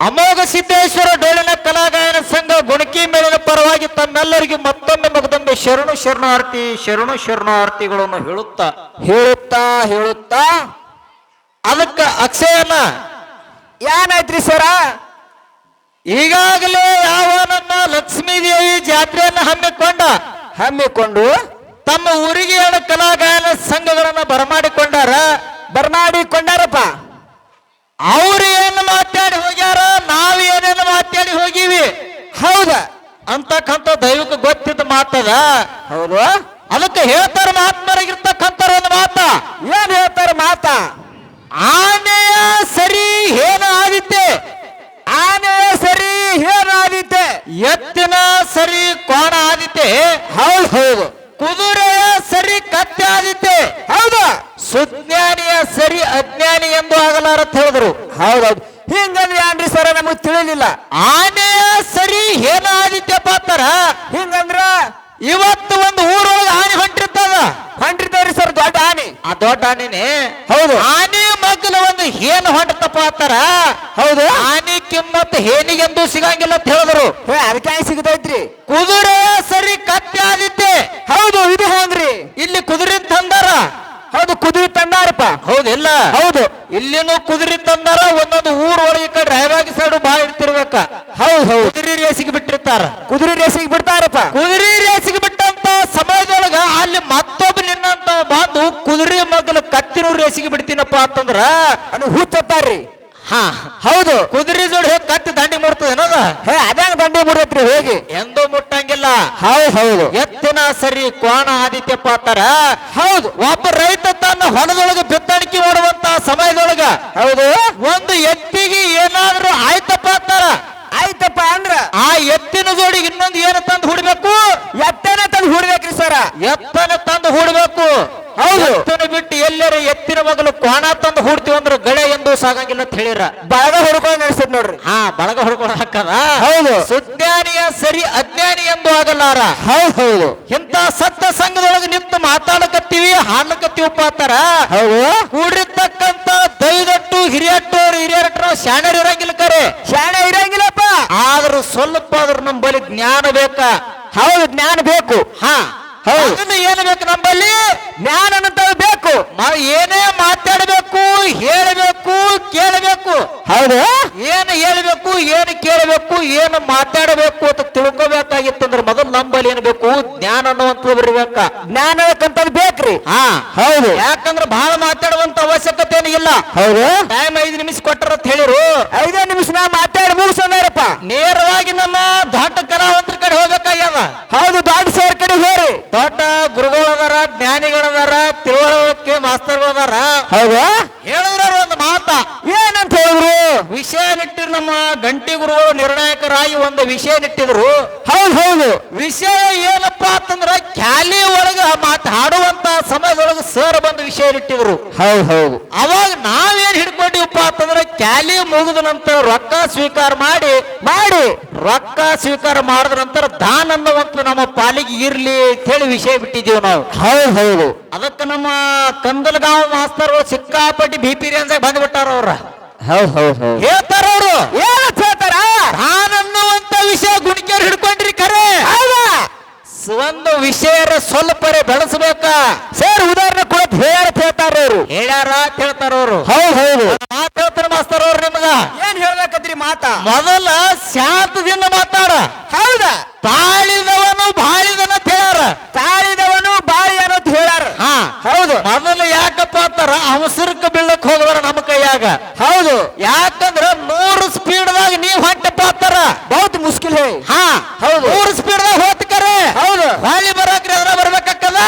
ಅಮೋಘ ಸಿದ್ದೇಶ್ವರ ಡೋಳಿನ ಕಲಾಗಾಯನ ಸಂಘ ಗುಣಕಿ ಮೇಲಿನ ಪರವಾಗಿ ತಮ್ಮೆಲ್ಲರಿಗೆ ಮತ್ತೊಮ್ಮೆ ಮಗದೊಮ್ಮೆ ಶರಣು ಶರಣಾರ್ಥಿ ಶರಣು ಶರಣಾರ್ಥಿಗಳನ್ನು ಹೇಳುತ್ತಾ ಹೇಳುತ್ತಾ ಹೇಳುತ್ತಾ. ಅದಕ್ಕೆ ಅಕ್ಷಯನ ಏನಾಯ್ತ್ರಿ ಸರ? ಈಗಾಗಲೇ ಯಾವ ನನ್ನ ಲಕ್ಷ್ಮೀದೇವಿ ಜಾತ್ರೆಯನ್ನು ಹಮ್ಮಿಕೊಂಡ? ಹಮ್ಮಿಕೊಂಡು? ತಮ್ಮ ಊರಿಗೆ ಕಲಾಗಾಯನ ಸಂಘಗಳನ್ನ ಬರಮಾಡಿಕೊಂಡಾರ? ಬರಮಾಡಿಕೊಂಡಾರಪ್ಪ. ಅವ್ರು ಏನು ಮಾತಾಡಿ ಹೋಗ್ಯಾರ ನಾವ್ ಏನೇನು ಮಾತಾಡಿ ಹೋಗಿವಿ. ಹೌದ? ಅಂತಕ್ಕಂಥ ದೈವಕ್ಕೆ ಗೊತ್ತಿದ್ದ ಮಾತದ ಹೌದು. ಅದಕ್ಕೆ ಹೇಳ್ತಾರ ಮಹಾತ್ಮರಾಗಿರ್ತಕ್ಕಂಥ ಒಂದು ಮಾತ. ಏನ್ ಹೇಳ್ತಾರ ಮಾತ? ಆನೆಯ ಸರಿ ಏನ ಆದಿತ್ತೆ ಆನೆ ಸರಿ ಏನಾದಿತ್ತೆ ಎತ್ತಿನ ಸರಿ ಕೋಣ ಆದಿತ್ತೆ ಹೌದು ಹೌದು. ಕುದುರೆಯ ಸರಿ ಕತ್ತೆ ಆದಿತ್ತೆ ಹೌದು. ಸುಜ್ಞಾನಿಯ ಸರಿ ಅಜ್ಞಾನಿ ಎಂದು ಆಗಲಾರತ್ ಹೇಳಿದ್ರು. ಹೌದೌದು ಹಿಂಗಂದ್ರೆ ಏನ್ರಿ ಸರ ನಮಗ್ ತಿಳಿಲಿಲ್ಲ. ಆನೆಯ ಸರಿ ಏನ ಆದಿತ್ಯ ಅಂತಾರ ಹಿಂಗಂದ್ರ ಇವತ್ತು ಒಂದು ಊರೊಳಗೆ ಆನೆ ಹೊಂಟಿರ್ತದ. ಹೊಂಟಿರ್ತವ್ರಿ ಸರ್ ದೊಡ್ಡ ಆನೆ. ಆ ದೊಡ್ಡ ಆನೆನೆ? ಹೌದು. ಆನೆ ಮಗ್ಗಲ ಒಂದು ಏನ್ ಹೊಂಟತಪ್ಪ ಅಂತಾರ ಹೌದು. ಆನೆ ಕಿಮ್ಮತ್ ಹೇನಿಗೆಂದು ಸಿಗಂಗಿಲ್ಲ ಅಂತ ಹೇಳಿದ್ರು. ಅದಕ್ಕೆ ಸಿಗತೈತ್ರಿ. ಕುದುರೆಯ ಸರಿ ಕತ್ತೆ ಆದಿತ್ತೆ. ಹೌದು ಇದು ಹೆಂಗ್ರಿ? ಇಲ್ಲಿ ಕುದುರೆ ತಂದಾರ. ಹೌದು ಕುದುರೆ ತಂದಾರಪ್ಪ. ಹೌದಿಲ್ಲ ಹೌದು. ಇಲ್ಲಿನೂ ಕುದುರೆ ತಂದಾರ ಒಂದೊಂದು ಊರ್ ಒಳಗೆ ಈ ಕಡೆ ರೈವಾಗಿ ಸೈಡು ಬಾ ಇಡ್ತಿರ್ಬೇಕ ಹೌದು ಹೌದು. ಕುದುರೆ ರೇಸಿಗೆ ಬಿಟ್ಟಿರ್ತಾರ. ಕುದುರೆ ರೇಸಿಗೆ ಬಿಡ್ತಾರಪ್ಪ. ಕುದುರೆ ರೇಸಿಗೆ ಬಿಟ್ಟಂತ ಸಮಯದೊಳಗ ಅಲ್ಲಿ ಮತ್ತೊಬ್ಬ ನಿನ್ನಂತ ಬಂದು ಕುದುರೆ ಮೊದಲು ಕತ್ತಿನ ರೇಸಿಗೆ ಬಿಡ್ತೀನಪ್ಪ ಅಂತಂದ್ರ ಅನು ಹುಚ್ಚತ್ತಾರ್ರಿ ಹಾ. ಹೌದು. ಕುದುರೆ ಜೋಡಿ ಹೋಗಿ ಕತ್ತಿ ದಂಡಿ ಮಾಡ್ತದೆ ಏನದ? ಹೇ ಅದಂಗ ದಂಡಿ ಮುಡತ್ರಿ ಹೋಗಿ? ಎಂದೂ ಮುಟ್ಟಂಗಿಲ್ಲ. ಹೌದು ಹೌದು. ಎತ್ತಿನ ಸರಿ ಕೋಣ ಆದಿತ್ಯಪ್ಪ ಅಂತಾರ. ಹೌದು. ಒಬ್ಬ ರೈತ ತನ್ನ ಹೊಲದೊಳಗೆ ಮಾಡುವಂತ ಸಮಯದೊಳಗ ಹೌದು. ಒಂದು ಎತ್ತಿಗೆ ಏನಾದ್ರೂ ಆಯ್ತಪ್ಪ ಅಂತಾರ. ಆಯ್ತಪ್ಪ ಅಂದ್ರ ಆ ಎತ್ತಿನ ಜೋಡಿಗೆ ಇನ್ನೊಂದು ಏನು ತಂದು ಹುಡ್ಬೇಕು? ಎತ್ತನ ತಂದು ಹುಡ್ಬೇಕ್ರಿ ಸರ. ಎತ್ತನ ತಂದು ಹುಡ್ಬೇಕು. ಹೌದು. ಎತ್ತನ ಬಿಟ್ಟು ಎಲ್ಲರೂ ಎತ್ತಿನ ಮಗಲು ಕೋಣ ತಂದು ಹೂಡ್ತೀವಿ ಅಂದ್ರೆ ಗಳೆ ಎಂದು ಸಾಗಂಗಿಲ್ಲ ಅಂತ ಹೇಳಿರ. ಬಳಗ ಹೊಡ್ಕೊಂಡು ನಡೆಸಿದ್ ನೋಡ್ರಿ. ಹಾ ಬಳಗ ಹೊಡ್ಕೊಂಡು ಹಾಕದ. ಹೌದು. ಸುಜ್ಞಾನಿಯ ಸರಿ ಅಜ್ಞಾನಿ ಎಂದು ಆಗಲ್ಲಾರ ಹೌದು ಹೌದು. ಇಂತ ಸತ್ತ ಸಂಘದೊಳಗೆ ನಿಂತು ಮಾತಾಡಕತ್ತೀವಿ ಹಾಡ್ಲಕತ್ತೀವಪ್ಪ ಅಂತಾರ. ಹೌದು. ಕೂಡಿರ್ತಕ್ಕಂತ ದೈದಟ್ಟು ಹಿರಿಯಟ್ಟೋರು ಹಿರಿಯರಟ್ರು ಶಾಣರ್ ಇರಂಗಿಲ್ಲ ಕರೆ. ಶಾಣೆ ಇರಂಗಿಲ್ಲಪ್ಪ. ಆದ್ರೂ ಸ್ವಲ್ಪ ಆದ್ರೂ ನಮ್ ಬಳಿ ಜ್ಞಾನ ಬೇಕ. ಹೌದು ಜ್ಞಾನ ಬೇಕು. ಹಾ. ಹೌದು. ಏನು ಬೇಕು ನಮ್ಮಲ್ಲಿ ಜ್ಞಾನ ಅಂತ ಬೇಕು ಏನೇ ಮಾತಾಡಬೇಕು ಕೇಳಬೇಕು ಹೌದು? ಏನು ಹೇಳಬೇಕು ಏನು ಕೇಳಬೇಕು ಏನು ಮಾತಾಡಬೇಕು ಅಂತ ತಿಳ್ಕೊಬೇಕಾಗಿತ್ತಂದ್ರೆ ಮೊದಲು ನಂಬಲ್ಲಿ ಏನ್ ಬೇಕು? ಜ್ಞಾನ ಅನ್ನುವಂಥದ್ದು ಬರ್ಬೇಕ. ಜ್ಞಾನ ಅನ್ನಕ್ಕಂಥದ್ದು ಬೇಕ್ರಿ. ಹಾ. ಹೌದು. ಯಾಕಂದ್ರೆ ಬಹಳ ಮಾತಾಡುವಂತ ಅವಶ್ಯಕತೆ ಏನು ಇಲ್ಲ. ಹೌದು. ಟೈಮ್ ಐದು ನಿಮಿಷ ಕೊಟ್ಟರ ಅಂತ ಹೇಳಿರು. ಐದೇ ನಿಮಿಷ ನಾ ಮಾತಾಡಿ ಮುಗಿಸೋದಾರಪ್ಪ. ನೇರವಾಗಿ ನಮ್ಮ ದೊಡ್ಡ ಕಲಾವಂತರ ಕಡೆ ಹೋಗ್ಬೇಕಾಗ್ಯದ. ಹೌದು ದೊಡ್ಡ ಸರ್ ಕಡೆ ಹೇಳಿ ದೊಡ್ಡ ಗುರುಗಳದಾರ ಜ್ಞಾನಿಗಳದಾರ ತಿಳುವಳಿಕೆ ಮಾಸ್ತರ್ಗಳದಾರ. ಹೌದು ಹೇಳಿದ್ರ ಒಂದು ಮಾತ ಏನಂತ ಹೇಳಿದ್ರು ವಿಷಯ ನಿಟ್ಟಿರು ನಮ್ಮ ಗಂಟಿ ಗುರುಗಳು ನಿರ್ಣಾಯಕರಾಗಿ ಒಂದು ವಿಷಯ ನಿಟ್ಟಿದ್ರು ಹೌದು ಹೌದು. ವಿಷಯ ಏನಪ್ಪಾ ಅಂತಂದ್ರೆ ಕ್ಯಾಲಿ ಒಳಗ ಮಾತಾಡುವಂತ ಸಮಯದೊಳಗ ಸರ್ ಬಂದು ವಿಷಯ ಇಟ್ಟಿದ್ರು. ಹೌದು ಹೌದು. ಅವಾಗ ನಾವೇನ್ ಹಿಡ್ಕೊಂಡಿವಪ್ಪ ಅಂತಂದ್ರೆ ಕ್ಯಾಲಿ ಮುಗಿದ ನಂತರ ರೊಕ್ಕ ಸ್ವೀಕಾರ ಮಾಡಿ ಮಾಡಿ. ರೊಕ್ಕ ಸ್ವೀಕಾರ ಮಾಡಿದ ನಂತರ ದಾನ ಅನ್ನುವಂತ ನಮ್ಮ ಪಾಲಿಗೆ ಇರ್ಲಿ ಅಂತ ಹೇಳಿ ವಿಷಯ ಬಿಟ್ಟಿದ್ದೀವಿ ನಾವು. ಹೌದು ಹೌದು. ಅದಕ್ಕೆ ನಮ್ಮ ಕಂದಲ್ಗಾಂವ್ ಮಾಸ್ತರ್ಗಳು ಸಿಕ್ಕಾಪಟ್ಟಿ ಬಿ ಪಿ ರೇಂಜಾಗ ಬಂದ್ಬಿಟ್ಟಾರ ಅವ್ರ ಹೌದು ಹೌದು ಹೌದು. ಹೇಳ್ತಾರ ಅವರು. ಏನಂತ ಹೇಳ್ತಾರ? ದಾನ ಅನ್ನುವಂತ ವಿಷಯ ಗುಣಿಕೆಯವ್ರು ಹಿಡ್ಕೊಂಡ್ರಿ ಖರೆ ಹೌದಾ? ಒಂದು ವಿಷಯರ ಸ್ವಲ್ಪರೇ ಬೆಳೆಸಬೇಕ. ಸರ್ ಉದಾಹರಣೆ ಕೊಟ್ಟು ಹೇಳತ್ ಹೇಳ್ತಾರ ಅವರು. ಹೇಳ್ಯಾರ ಅಂತ ಹೇಳ್ತಾರ ಅವರು. ಹೌದು ಹೌದು. ಮಾತಾಡ್ತಾರ ಮಾಸ್ತಾರ ಅವ್ರು ನಿಮ್ಗ. ಏನ್ ಹೇಳ್ಬೇಕದ್ರಿ ಮಾತಾ? ಮೊದಲ ಶಾಂತದಿಂದ ಮಾತಾಡ. ಹೌದಾ? ತಾಳಿದವನು ಬಾಳಿದನ ಅಂತ ಹೇಳ್ಯಾರ ತಾಳಿದವನು ಬಾಳಿ ಅನ್ನೋದು ಹೇಳಾರ ಹಾ ಹೌದು ಮೊದಲು ಯಾಕಪ್ಪ ಅಂತಾರ ಅವಸರಕ್ಕೆ ಬೀಳಕ್ ಹೋಗಬೇಡ ನಮ್ಮ ಕೈಯಾಗ ಹೌದು. ಯಾಕಂದ್ರ ನೂರು ಸ್ಪೀಡ್ದಾಗ ನೀವ್ ಹೊಂಟಪ್ಪ ಅಂತಾರ ಬಹುತ್ ಮುಸ್ಕಿಲ್ ಹೇ ಹಾ ಹೌದು. ನೂರು ಸ್ಪೀಡ್ದಾಗ ಹೋಗ್ತಕರೆ. ಹೌದು. ಹಾಲಿ ಬರಾಕ್ರಿ ಅದ್ರ ಬರ್ಬೇಕಾಕ್ಕದ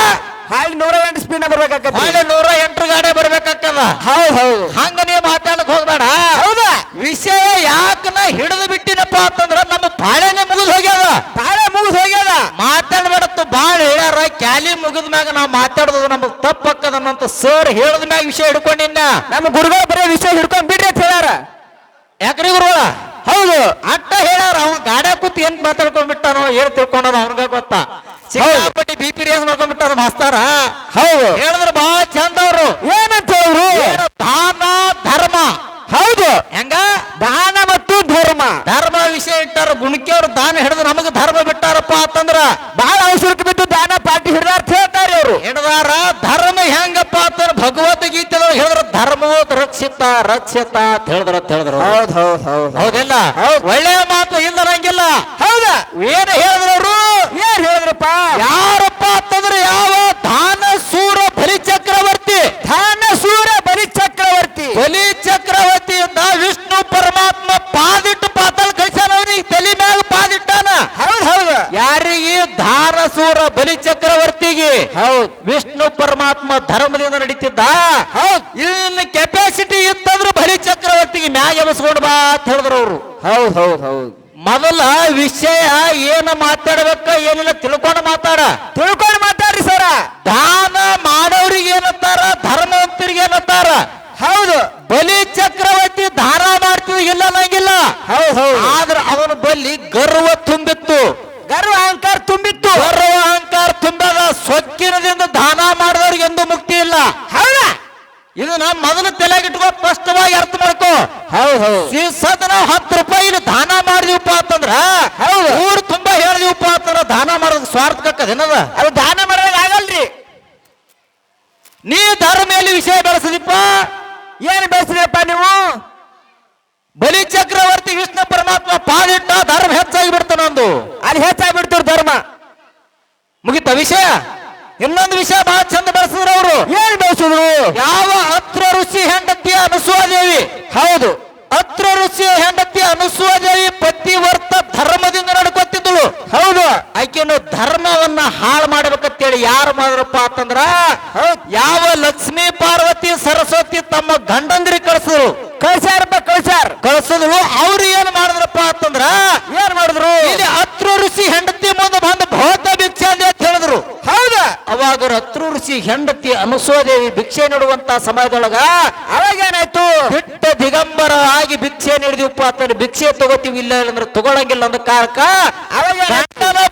ಹಾಲಿ ನೂರ ಎಂಟು ಸ್ಪೀಡ್ ಬರ್ಬೇಕಾಗತ್ತೆ ಹಾಲಿ ನೂರ ಎಂಟು ಗಾಡಿ ಬರ್ಬೇಕಾಕ್ಕದ ಹೌದು ಹೌದು. ಹಂಗ ನೀವ್ ಮಾತಾಡಕ್ ಹೋಗ್ಬೇಡ. ಹೌದಾ. ವಿಷಯ ಯಾಕನ ಹಿಡಿದು ಬಿಟ್ಟಿನಪ್ಪ ಅಂತಂದ್ರ ನಮ್ಮ ಪಾಳೆನೆ ಮುಗಿದು ಹೋಗ್ಯಾವ ತಾಳೆ ಮುಗಿದು ಹೋಗ್ಯದ ಮಾತಾಡ್ಬೇಡತ್ತು ಬಾಳ ಹೇಳ್ಯಾರ ಕ್ಯಾಲಿ ಮುಗಿದ ಮ್ಯಾಗ ನಾವ್ ಮಾತಾಡೋದು ನಮಗ್ ತಪ್ಪಕ್ಕದನ್ನಂತ ಸರ್ ಹೇಳದ ಮ್ಯಾಗ ವಿಷಯ ಹಿಡ್ಕೊಂಡಿನ್ನ ನಮ್ಮ ಗುರುಗಳು ಬರೀ ವಿಷಯ ಹಿಡ್ಕೊಂಡ್ ಬಿಡ್ರಿ ಅಂತ ಹೇಳ್ಯಾರ. ಯಾಕ್ರಿ ಗುರುಗಳ? ಹೌದು. ಅಟ್ಟ ಹೇಳಾರ ಅವ್ನ ಗಾಡ ಕೂತ್ ಏನ್ ಮಾತಾಡ್ಕೊಂಡ್ಬಿಟ್ಟಾನೋ ಏನ್ ತಿಳ್ಕೊಂಡಾನೋ ಅವ್ನಗ ಗೊತ್ತಾ. ಸಿಕ್ಕಾಪಟ್ಟಿ ಬಿ ಪಿ ರೇಸ್ ಮಾಡ್ಕೊಂಡ್ಬಿಟ್ಟಾರ ಮಾಸ್ತಾರ. ಹೌದು. ಹೇಳಿದ್ರ ಬಾ ಚಂದ ಅವರು. ಏನಂತ ಹೇಳಿದ್ರು ದಾನ ಧರ್ಮ? ಹೌದು. ಹೆಂಗ? ದಾನ ಮತ್ತು ಧರ್ಮ. ಧರ್ಮ ವಿಷಯ ಇಟ್ಟಾರ ಗುಣಕಿಯವ್ರು ದಾನ ಹಿಡಿದು ನಮಗ ಧರ್ಮ ಬಿಟ್ಟಾರಪ್ಪ ಅಂತಂದ್ರ ಬಹಳ ಹಿಡ್ದಾರ ಧರ್ಮ ಹೆಂಗಪ್ಪ ಅಂತ ಭಗವದ್ಗೀತೆ ಹೇಳಿದ್ರ ಧರ್ಮ ರಕ್ಷಿತ ರಕ್ಷಿತ ಅಂತ ಹೇಳಿದ್ರ ಅಂತ ಹೇಳಿದ್ರು. ಹೌದ್ ಹೌದ್ ಹೌದ್. ಹೌದಿಲ್ಲ? ಹೌದ್. ಒಳ್ಳೆಯ ಮಾತು ಇಲ್ಲರಂಗಿಲ್ಲ ಹೌದಾ. ಏನ್ ಹೇಳಿದ್ರು? ಏನ್ ಹೇಳಿದ್ರಪ್ಪ ಯಾರಪ್ಪ ಅಂತಂದ್ರೆ ಯಾವ ದಾನ ಸೂರ ಬಲಿ ಚಕ್ರವರ್ತಿ ದಾನ ಸೂರ ಬಲಿ ಚಕ್ರವರ್ತಿ ಬಲಿ ಚಕ್ರವರ್ತಿಯಿಂದ ವಿಷ್ಣು ಪರಮಾತ್ಮ ಪಾದಿಟ್ಟು ಪಾತಾಳ ಕಳಿಸ್ಯಾನ ಅವನಿಗೆ ತಲೆ ಮ್ಯಾಗ ಪಾದಿಟ್ಟಾನ ಹೌದ್ ಹೌದು ಯಾರಿಗೆ ದಾನ ಸೂರ ಬಲಿ ಚಕ್ರವರ್ತಿಗೆ ಹೌದ್ ವಿಷ್ಣು ಧರ್ಮದಿಂದ ನಡೀತಿದ್ದ. ಇನ್ನು ಕೆಪಾಸಿಟಿ ಇತ್ತಂದ್ರೆ ಬಲಿ ಚಕ್ರವರ್ತಿಗೆ ಮ್ಯಾಗ ಎಬಸ್ಕೊಂಡು ಬಾ ಅಂತ ಹೇಳಿದ್ರು ಅವರು. ಹೌದ್ ಹೌದ್ ಹೌದು. ಮೊದಲ ವಿಷಯ ಏನ ಮಾತಾಡ್ಬೇಕ ಏನಿಲ್ಲ ತಿಳ್ಕೊಂಡು ಮಾತಾಡ. ತಿಳ್ಕೊಂಡು ಮಾತಾಡ್ರಿ ಸರ. ದಾನ ಮಾಡೋರಿಗೆ ಏನಂತಾರ ಧರ್ಮವಂತರಿಗೆ ಏನಂತಾರ? ಹೌದು. ಬಲಿ ಚಕ್ರವರ್ತಿ ದಾನ ಮಾಡ್ತೀವಿ ಇಲ್ಲ ನಂಗಿಲ್ಲ ಹೌದ್ ಹೌದು. ಆದ್ರ ಅವನ ಬಲಿ ಗರ್ವ ತುಂಬಿತ್ತು. ಗರ್ವ ಅಹಂಕಾರ ತುಂಬಿತ್ತು. ಗರ್ವ ಅಹಂಕಾರ ತುಂಬದ ಸೊಕ್ಕಿನದಿಂದ ದಾನ ಮಾಡಿದವ್ರಿಗೆ ಎಂದು ಮುಕ್ತಿ ಇಲ್ಲ ಹೌದಾ ಇದು ನಾ ಮೊದಲು ತಲೆಗಿಟ್ಕೋ ಸ್ಪಷ್ಟವಾಗಿ ಅರ್ಥ ಮಾಡ್ಕೋ. ಹೌದು ಹೌದು. ಸದನ ಹತ್ತು ರೂಪಾಯಿ ದಾನ ಮಾಡಿದೀವಪ್ಪ ಅಂತಂದ್ರ ಹೌದು. ಊರು ತುಂಬಾ ಹೇಳಿದೀವಪ್ಪ ಅಂತಂದ್ರ ದಾನ ಮಾಡೋದ್ ಸ್ವಾರ್ಥಕ್ಕದೇನದ ಅದು ದಾನ ಮಾಡೋದಾಗ ಆಗಲ್ರಿ. ನೀ ಧರ್ಮೇಲಿ ವಿಷಯ ಬೆಳೆಸಿದಿಪ್ಪ. ಏನ್ ಬೆಳೆಸಿದಪ್ಪ ನೀವು? ಬಲಿ ಚಕ್ರವರ್ತಿ ವಿಷ್ಣು ಪರಮಾತ್ಮ ಪಾದಿಟ್ಟ ಧರ್ಮ ಹೆಚ್ಚಾಗಿ ಬಿಡ್ತಾನಂದು ಅಲ್ಲಿ ಹೆಚ್ಚಾಗಿ ಬಿಡ್ತಾರ ಧರ್ಮ. ಮುಗಿತ ವಿಷಯ? ಇನ್ನೊಂದು ವಿಷಯ ಬಹಳ ಚಂದ ಬೆಳೆಸಿದ್ರು ಅವರು. ಏನ್ ಬೆಳೆಸಿದ್ರು? ಯಾವ ಹೆಂಡತಿಯ ದೇವಿ. ಹೌದು. ಅತ್ರ ಋಷಿ ಹೆಂಡತಿ ಪತಿ ಪತಿವರ್ತ ಧರ್ಮದಿಂದ ನಡ್ಕೊತಿದ್ದಳು. ಹೌದು. ಆಕೆನು ಧರ್ಮವನ್ನ ಹಾಳು ಮಾಡ್ಬೇಕಂತೇಳಿ ಯಾರು ಮಾಡಿದ್ರಪ್ಪ ಅಂತಂದ್ರ ಯಾವ ಲಕ್ಷ್ಮೀ ಪಾರ್ವತಿ ಸರಸ್ವತಿ ತಮ್ಮ ಗಂಡಂದ್ರಿ ಕಳ್ಸಿದ್ರು. ಕಳ್ಸ್ಯಾರಪ್ಪ ಕಳ್ಸ್ಯಾರ. ಕಳ್ಸಿದ್ರು. ಅವ್ರು ಏನ್ ಮಾಡಿದ್ರಪ್ಪ ಅಂತಂದ್ರ ಏನ್ ಮಾಡಿದ್ರು? ಇಲ್ಲಿ ಅತ್ರ ಋಷಿ ಹೆಂಡತಿ ಮುಂದೆ ಬಂದು ಭೌತ ಭಿಕ್ಷೆ ಅಂತ ಹೇಳಿದ್ರು. ಹೌದಾ. ಅವಾಗ ಅತ್ರ ಋಷಿ ಹೆಂಡತಿ ಅನುಸೋದೇವಿ ಭಿಕ್ಷೆ ನೀಡುವಂತ ಸಮಯದೊಳಗ ಅವಾಗ ಏನಾಯ್ತು ಬಿಟ್ಟ ದಿಗಂಬರ ಆಗಿ ಭಿಕ್ಷೆ ನೀಡಿದಿವಪ್ಪ ಅಂತಂದ್ರೆ ಭಿಕ್ಷೆ ತಗೋತೀವಿ ಇಲ್ಲ ಅಂದ್ರೆ ತಗೊಳಂಗಿಲ್ಲ ಅಂದ ಕಾರಕ ಅವಾಗ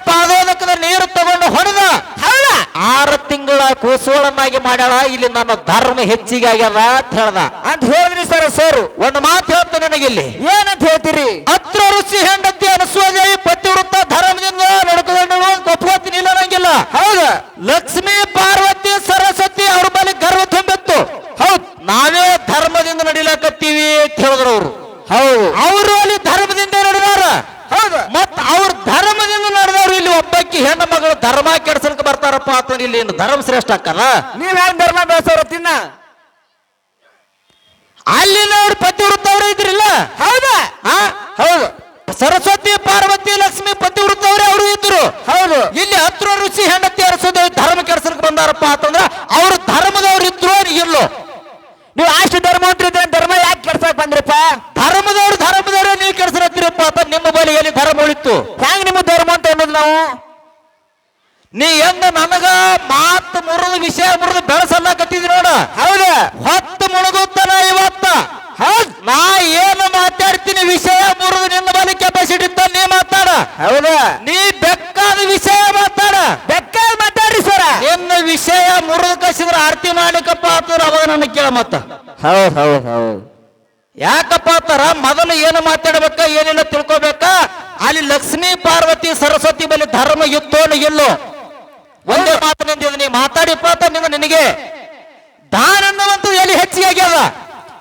ಪಾದೋದಕದ ನೀರು ತಗೊಂಡು ಹೊಡೆದ. ಹೌದಾ? ಆರು ತಿಂಗಳ ಕೂಸೋಳನ್ನಾಗಿ ಮಾಡ್ಯಾಳ. ಇಲ್ಲಿ ನನ್ನ ಧರ್ಮ ಹೆಚ್ಚಿಗೆ ಆಗ್ಯದ ಅಂತ ಹೇಳ್ದ. ಅಂತ ಹೇಳಿದ್ರಿ ಸರ್ ಸರ್. ಒಂದ್ ಮಾತು ಹೇಳ್ತ ನನಗಿಲ್ಲಿ ಏನಂತ ಹೇಳ್ತೀರಿ? ಹತ್ರ ಋಷಿ ಹೆಂಡತಿ ಅನಸ್ವಾದೇವಿ ಪತಿವೃತ್ತ ಧರ್ಮದಿಂದ ನಡ್ಕೊಂಡು ಒಪ್ಕೋತೀನಿ ಇಲ್ಲ ನಂಗಿಲ್ಲ ಹೌದ? ಲಕ್ಷ್ಮೀ ಪಾರ್ವತಿ ಸರಸ್ವತಿ ಅವ್ರ ಬಳಿ ಗರ್ವ ತುಂಬಿತ್ತು ಹೌದ್ ನಾವೇ ಧರ್ಮದಿಂದ ನಡಿಲಕತ್ತೀವಿ ಅಂತ ಹೇಳಿದ್ರು ಅವರು. ಹೌದು. ಅವರು ಅಲ್ಲಿ ಧರ್ಮದಿಂದ ನಡೆದಾರ. ಹೌದು. ಮತ್ ಅವ್ರ ಧರ್ಮದಿಂದ ನಡೆದವ್ರು ಇಲ್ಲಿ ಒಬ್ಬಕ್ಕಿ ಹೆಣ್ಣು ಮಗಳು ಧರ್ಮ ಕೆಡ್ಸಲ್ಕ ಬರ್ತಾರಪ್ಪ ಅಂತ ಇಲ್ಲಿ ಧರ್ಮ ಶ್ರೇಷ್ಠ ಅಕ್ಕಲ್ಲ ನೀವ್ ಹೆಂಗ್ ಧರ್ಮ ಬೆಳೆಸೋರು ತಿನ್ನ? ಅಲ್ಲಿನ ಅವ್ರ ಪತಿವೃತ್ತ ಅವ್ರು ಇದ್ರಿಲ್ಲ. ಹೌದಾ. ಆ? ಹೌದು. ಸರಸ್ವತಿ ಪಾರ್ವತಿ ಲಕ್ಷ್ಮಿ ಪತಿವೃತ್ತವ್ರೆ ಅವರೇ ಅವರು ಇದ್ರು. ಹೌದು. ಇಲ್ಲಿ ಹತ್ರ ಋಷಿ ಹೆಂಡತಿ ಅರಸೋದು ಧರ್ಮ ಕೆಡ್ಸಲ್ಕ ಬಂದಾರಪ್ಪ ಅಂತಂದ್ರ ಅವ್ರ ಧರ್ಮದವ್ರು ಇದ್ರು ಇಲ್ಲೋ ನೀವು ಅಷ್ಟು ಧರ್ಮವಂತರು ಇದ್ರೆ ಧರ್ಮ ಯಾಕೆ ಕೆಡ್ಸಕ್ ಬಂದ್ರಪ್ಪ ಧರ್ಮದವ್ರು ಧರ್ಮದವ್ರು ನೀವು ಕೆಡ್ಸರತ್ತೀರಪ್ಪ ಅಂತ ನಿಮ್ಮ ಬಳಿಯಲ್ಲಿ ಧರ್ಮ ಉಳಿತು ಹೆಂಗ್ ನಿಮ್ಮ ಧರ್ಮ ಅಂತ ಅನ್ನೋದು ನಾವು ನೀ ಎಂದ ನನಗ ಮಾತು ಮುರಿದು ವಿಷಯ ಮುರಿದು ಬೆಳೆಸಲ್ಲಕತ್ತಿದ್ ನೋಡ ಹೌದು ಹೊತ್ತು ಮುಳುಗುತ್ತಾನ ಇವತ್ತ ಹೌದ್ ನಾ ಏನು ಮಾತಾಡ್ತೀನಿ ವಿಷಯ ಮುರಿದು ನಿನ್ನ ಬಳಿ ಕೆಪಾಸಿಟಿ ಇತ್ತ ನೀ ಮಾತಾಡ ಹೌದಾ ನೀ ಬೆಕ್ಕಾದ ವಿಷಯ ಮಾತಾಡ ಬೆಕ್ಕಾದ್ ಮಾತಾಡ್ರಿ ಸರ ನಿನ್ನ ವಿಷಯ ಮುರಿದು ಕಸಿದ್ರ ಆರತಿ ಮಾಡ್ಲಿಕ್ಕಪ್ಪ ಅಂತಂದ್ರ ಅವಾಗ ನನಗೆ ಕೇಳ ಮತ್ತ? ಹೌದ್ ಹೌದ್ ಹೌದ್. ಯಾಕಪ್ಪ ಅಂತಾರ? ಮೊದಲು ಏನು ಮಾತಾಡ್ಬೇಕ ಏನಿಲ್ಲ ತಿಳ್ಕೊಬೇಕ? ಅಲ್ಲಿ ಲಕ್ಷ್ಮೀ ಪಾರ್ವತಿ ಸರಸ್ವತಿ ಬಲಿ ಧರ್ಮ ಇತ್ತೋ ಇಲ್ಲೋ. ಒಂದೇ ಮಾತಿನಿಂದ ನೀ ಮಾತಾಡಿಪ್ಪ ಅಂತ ನಿನ್ನ ನಿನಗೆ. ದಾನ ಅನ್ನುವಂತ ಎಲ್ಲಿ ಹೆಚ್ಚಿಗೆ ಆಗ್ಯದ?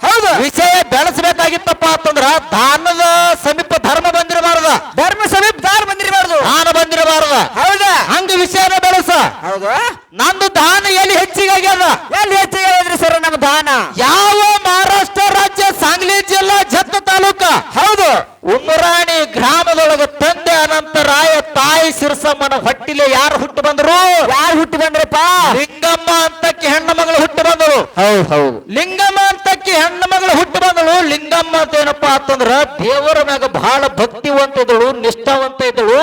ಹೌದು. ವಿಷಯ ಬೆಳೆಸಬೇಕಾಗಿತ್ತಪ್ಪ ಅಂತಂದ್ರ ದಾನದ ಸಮೀಪ ಧರ್ಮ ಬಂದಿರಬಾರ್ದ. ಧರ್ಮ ಸಮೀಪ ದಾನ ಬಂದಿರಬಾರದು. ದಾನ ಬಂದಿರಬಾರ್ದ. ಹೌದಾ? ಹಂಗ ಬೆಳೆಸ ಹೌದು. ನಂದು ದಾನ ಎಲ್ಲಿ ಹೆಚ್ಚಿಗೆ ಆಗ್ಯದ? ಎಲ್ಲಿ ಹೆಚ್ಚಿಗೆ ಆಗ್ಯದ್ರಿ ಸರ್ ನಮ್ಮ ದಾನ? ಯಾವ ಮಹಾರಾಷ್ಟ್ರ ರಾಜ್ಯ ಸಾಂಗ್ಲಿ ಜಿಲ್ಲಾ ಜತ್ತ ತಾಲೂಕ? ಹೌದು. ಉಮರಾಣಿ ಗ್ರಾಮದೊಳಗ ತಂದೆ ಅನಂತರಾಯ ತಾಯಿ ಸಿರಸಮ್ಮನ ಹೊಟ್ಟಿಲೆ ಯಾರು ಹುಟ್ಟು ಬಂದ್ರು? ಯಾರು ಹುಟ್ಟು ಬಂದ್ರಪ್ಪ? ಲಿಂಗಮ್ಮ ಅಂತಕ್ಕೆ ಹೆಣ್ಣು ಮಗಳು ಹುಟ್ಟು ಬಂದರು. ಹೌದು ಹೌದು. ಲಿಂಗಮ್ಮ ಅಂತಕ್ಕೆ ಹೆಣ್ಣು ಮಗಳು ಹುಟ್ಟು ಬಂದಳು ಲಿಂಗಮ್ಮ ಅಂತ ಏನಪ್ಪಾ ಅಂತಂದ್ರ ದೇವರ ಮ್ಯಾಗ ಬಹಳ ಭಕ್ತಿವಂತ ಇದ್ದಳು ನಿಷ್ಠಾವಂತ ಇದ್ದಳು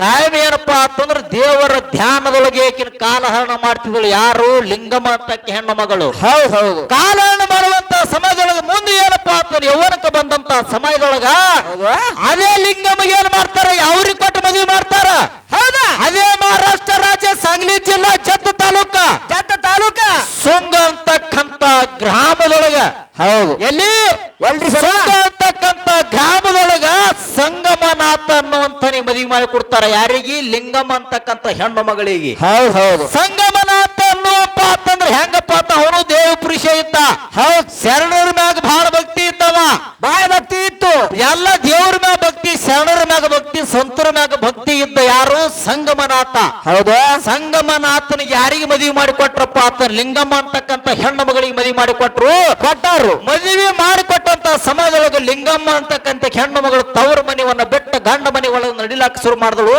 ಕಾಯಂ ಏನಪ್ಪಾ ಅಂತಂದ್ರ ದೇವರ ಧ್ಯಾನದೊಳಗೆ ಆಕಿನ ಕಾಲಹರಣ ಮಾಡ್ತಿದ್ದಳು ಯಾರು? ಲಿಂಗಮ್ಮ ಅಂತ ಹೆಣ್ಣು ಮಗಳು. ಹೌದು ಹೌದು. ಕಾಲಹರಣ ಮಾಡುವಂತ ಸಮಯದೊಳಗೆ ಮುಂದೆ ಏನಪ್ಪಾ ಅಂತಂದ್ರೆ ಯೌವನಕ್ಕೆ ಬಂದಂತ ಸಮಯದೊಳಗ ಅದೇ ಲಿಂಗಮ್ಮ ಏನ್ ಮಾಡ್ತಾರ? ಯಾವ್ರಿಗೆ ಕೊಟ್ಟು ಮದುವೆ ಮಾಡ್ತಾರ? ಹೌದಾ. ಅದೇ ಮಹಾರಾಷ್ಟ್ರ ರಾಜ್ಯ ಸಾಂಗ್ಲಿ ಜಿಲ್ಲಾ ಜತ್ ತಾಲೂಕ. ಅಂತಕ್ಕಂತ ಗ್ರಾಮದೊಳಗ. ಹೌದು. ಎಲ್ಲಿ? ಅಂತಕ್ಕಂತ ಗ್ರಾಮದೊಳಗ ಸಂಗಮನಾಥ ಅನ್ನುವಂತ ಮದುವೆ ಮಾಡಿ ಕೊಡ್ತಾರ. ಯಾರಿಗೆ? ಲಿಂಗಮ್ಮ ಅಂತಕ್ಕಂತ ಹೆಣ್ಣು ಮಗಳಿಗೆ. ಹೌದ್ ಹೌದು. ಸಂಗಮನಾಥ ಅನ್ನುವಪ್ಪ ಅಂತಂದ್ರೆ ಹೆಂಗಪ್ಪ ಅಂತ ಅವನು ದೇವ ಪುರುಷ ಇದ್ದ. ಹೌದ್. ಶರಣರ ಮ್ಯಾಗ ಬಹಳ ಭಕ್ತಿ ಇದ್ದವ ಬಾಳ ಭಕ್ತಿ ಇತ್ತು ಎಲ್ಲ ದೇವ್ರ ಮ್ಯಾಗ ಭಕ್ತಿ ಶರಣರ ಮ್ಯಾಗ ಭಕ್ತಿ ಸಂತರ ಮ್ಯಾಗ ಭಕ್ತಿ ಇದ್ದ ಯಾರು? ಸಂಗಮನಾಥ. ಹೌದು. ಸಂಗಮನಾಥನಿಗೆ ಯಾರಿಗೆ ಮದುವೆ ಮಾಡಿ ಕೊಟ್ರಪ್ಪ ಆತ ಲಿಂಗಮ್ಮ ಅಂತಕ್ಕಂತ ಹೆಣ್ಣು ಮಗಳಿಗೆ ಮದುವೆ ಮಾಡಿಕೊಟ್ರು? ಕೊಟ್ಟಾರು ಮದುವೆ ಮಾಡಿಕೊಟ್ಟಂತ ಸಮಾಜದೊಳಗೆ ಲಿಂಗಮ್ಮ ಅಂತಕ್ಕಂತ ಹೆಣ್ಣು ಮಗಳು ತವರ ಮನೆಯನ್ನ ಬಿಟ್ಟ ಗಂಡ ಮನೆ ಒಳಗೆ ನಡಿಲಾಕ ಶುರು ಮಾಡಿದಳು.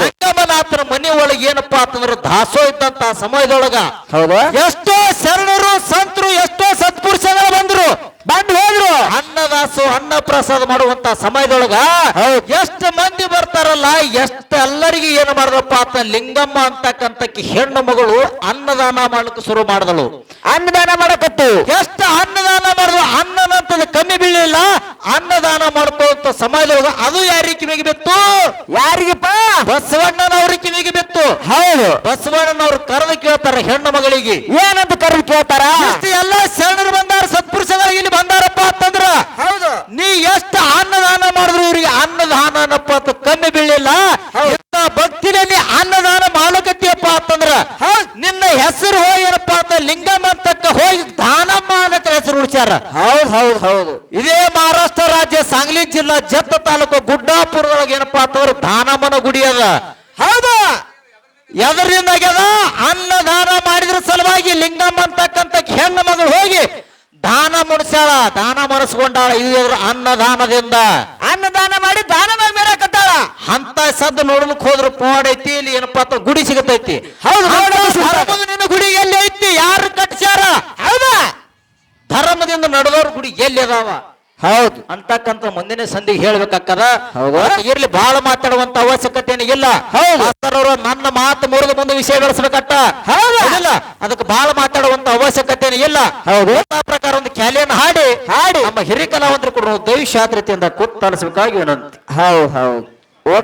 ಸಂಗಮನಾಥನ ಮನೆ ಒಳಗೆ ಏನಪ್ಪಾ ಅಂತಂದ್ರೆ ದಾಸೋ ಇದ್ದಂತ ಸಮಯದೊಳಗ ಹೌದು. ಎಷ್ಟೋ ಶರಣರು ಸಂತರು ಎಷ್ಟೋ ಸತ್ಪುರುಷಗಳು ಬಂದ್ರು. ಬಂದು ಹೋದ್ರು. ಅನ್ನದಾಸು ಅನ್ನ ಪ್ರಸಾದ ಮಾಡುವಂತ ಸಮಯದೊಳಗ ಎಷ್ಟು ಮಂದಿ ಬರ್ತಾರಲ್ಲ ಎಷ್ಟು ಎಲ್ಲರಿಗೆ ಏನು ಮಾಡಿದ್ರಪ್ಪ ಅಂತ ಲಿಂಗಮ್ಮ ಅಂತಕ್ಕಂತ ಹೆಣ್ಣು ಮಗಳು ಅನ್ನದಾನ ಮಾಡಕ್ ಶುರು ಮಾಡಿದಳು. ಅನ್ನದಾನ ಮಾಡಕತ್ತು. ಎಷ್ಟು ಅನ್ನದಾನ ಮಾಡಿದ್ರು ಅನ್ನದಂತದ ಕಮ್ಮಿ ಬೀಳಿಲ್ಲ ಅನ್ನದಾನ ಮಾಡ್ಕೊಂತ ಸಮಯದೊಳಗ ಅದು ಯಾರಿಗೆ ಕಿವಿಗೆ ಬಿತ್ತು? ಯಾರಿಗಪ್ಪ? ಬಸವಣ್ಣನವ್ರ ಕಿವಿಗೆ ಬಿತ್ತು. ಹೌದು. ಬಸವಣ್ಣನವ್ರು ಕರೆದು ಕೇಳ್ತಾರ ಹೆಣ್ಣು ಮಗಳಿಗೆ. ಏನಂತ ಕರೆದು ಕೇಳ್ತಾರ? ಎಲ್ಲ ಶರಣರು ಬಂದಾರ ಸತ್ಪುರುಷಗಳು ಇಲ್ಲಿ ಬಂದಾರಪ್ಪ ಅಂತಂದ್ರ ಹೌದು ನೀ ಎಷ್ಟು ಅನ್ನದಾನ ಮಾಡಿದ್ರು ಇವರಿಗೆ? ಅನ್ನದಾನ ಅನ್ನಪ್ಪ ಅಂತ ಕಮ್ಮಿ ಬೀಳಿಲ್ಲ. ಇಂಥ ಭಕ್ತಿನಲ್ಲಿ ಅನ್ನದಾನ ಮಾಡಕತ್ತೀಯಪ್ಪ ಅಂತಂದ್ರ ನಿನ್ನ ಹೆಸರು ಹೋಗಿ ಏನಪ್ಪ ಅಂತ ಅಂತಕ್ಕ ಹೋಗಿ ದಾನಮ್ಮ ಅನ್ನತ್ತ ಹೆಸರು ಉಳಿಸ್ಯಾರ ಹೌದು ಹೌದು ಹೌದು. ಇದೇ ಮಹಾರಾಷ್ಟ್ರ ರಾಜ್ಯ ಸಾಂಗ್ಲಿ ಜಿಲ್ಲಾ ಜತ್ತ ತಾಲೂಕು ಗುಡ್ಡಾಪುರದೊಳಗೆ ಏನಪ್ಪಾ ಅಂತಂದ್ರೆ ದಾನಮ್ಮನ ಗುಡಿ ಅದ. ಹೌದ. ಎದರಿಂದ ಆಗ್ಯದ ಅನ್ನದಾನ ಮಾಡಿದ್ರ ಸಲುವಾಗಿ ಲಿಂಗಮ್ಮ ಅಂತಕ್ಕಂತ ಹೆಣ್ಣು ಮಗಳು ಹೋಗಿ ದಾನ ಮುಡಿಸ್ಯಾಳ ದಾನ ಮನಸ್ಕೊಂಡಾಳ ಇದು ಎದ್ರ ಅನ್ನದಾನದಿಂದ. ಅನ್ನದಾನ ಮಾಡಿ ದಾನ ಮಾಡಿ ಮೇರಕತ್ತಾಳ ಅಂತ ಸದ್ದು ನೋಡ್ಲಿಕ್ ಹೋದ್ರ ಪೋಡ್ ಐತಿ ಇಲ್ಲಿ ಏನಪ್ಪಾ ಅಂತ ಗುಡಿ ಸಿಗತೈತಿ. ಹೌದು, ನಿನ್ನ ಗುಡಿ ಎಲ್ಲಿ ಐತಿ ಯಾರು ಕಟ್ಸ್ಯಾರ? ಹೌದಾ? ಧರ್ಮದಿಂದ ನಡೆದವ್ರ ಗುಡಿ ಎಲ್ಲಿ ಅದಾವ? ಹೌದು. ಅಂತಕ್ಕಂತ ಮುಂದಿನ ಸಂಧಿಗೆ ಹೇಳ್ಬೇಕಾಕ್ಕದ ಇರ್ಲಿ ಬಹಳ ಮಾತಾಡುವಂತ ಅವಶ್ಯಕತೆ ಇಲ್ಲ. ಹೌದು. ನನ್ನ ಮಾತು ಮುರಿದ ಮುಂದೆ ವಿಷಯ ಬೆಳೆಸಬೇಕಟ್ಟ. ಹೌದು. ಇಲ್ಲ ಅದಕ್ಕೆ ಬಹಳ ಮಾತಾಡುವಂತ ಅವಶ್ಯಕತೆ ಇಲ್ಲ. ಹೌದು. ಪ್ರಕಾರ ಒಂದು ಕ್ಯಾಲಿಯನ್ನು ಹಾಡಿ ಹಾಡಿ. ನಮ್ಮ ಹಿರಿಯ ಕಲಾವಂತರು ಕೂಡ ದೈವ ಶಾದ್ರತೆಯಿಂದ ಕೂತ್ ತಳಿಸಬೇಕಾಗಿ ವಿನಂತಿ. ಹೌದು ಹೌದು.